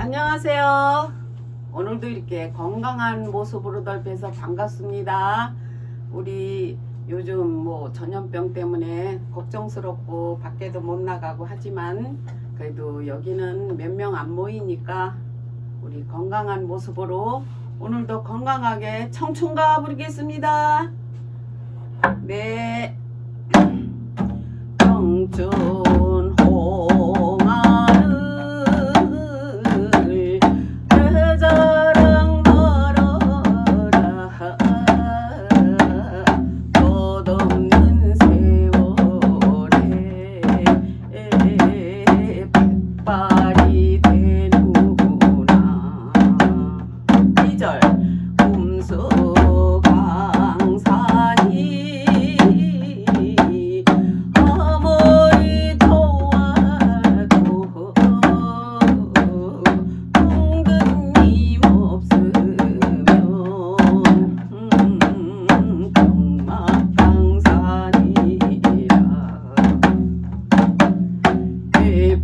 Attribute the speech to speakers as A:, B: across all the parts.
A: 안녕하세요. 오늘도 이렇게 건강한 모습으로 덜뵈서 반갑습니다. 우리 요즘 뭐 전염병 때문에 걱정스럽고 밖에도 못 나가고 하지만 그래도 여기는 몇 명 안 모이니까 우리 건강한 모습으로 오늘도 건강하게 청춘가 부르겠습니다. 네. 청춘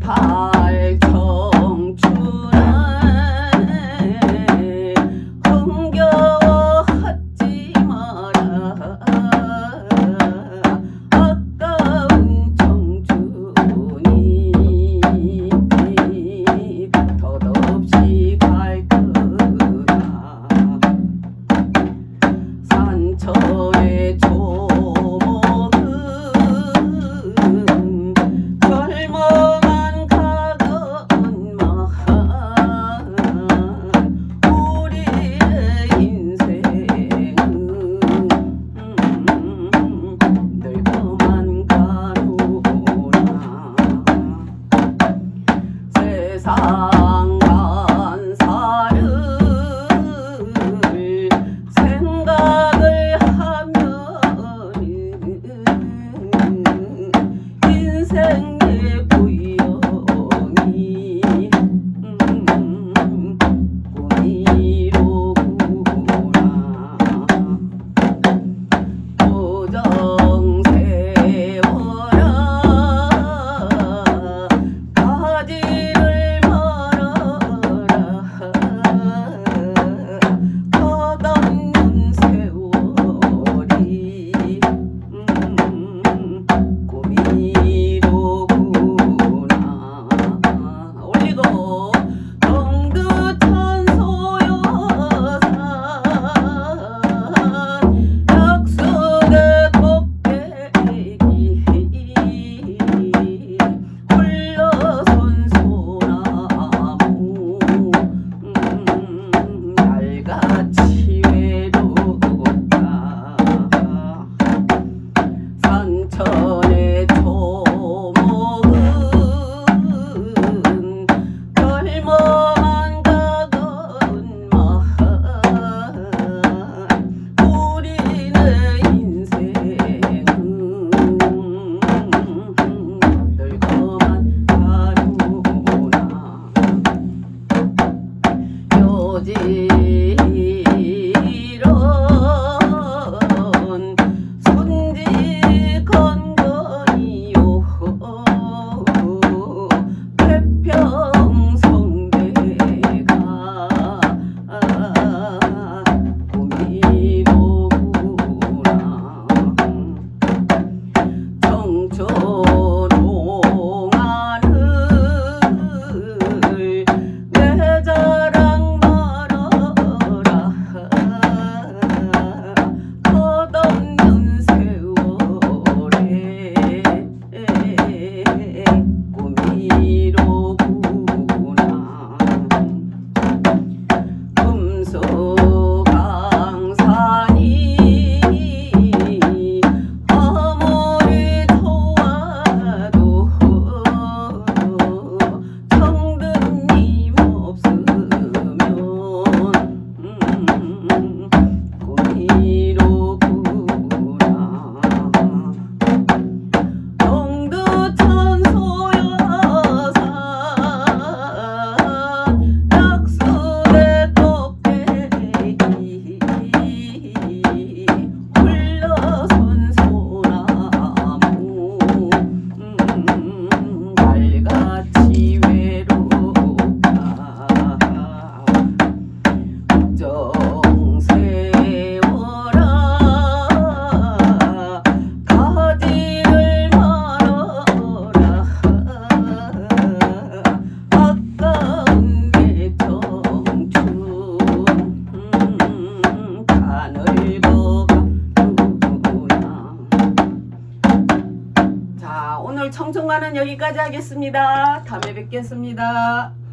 A: 好 corazón. 여기까지 하겠습니다. 다음에 뵙겠습니다.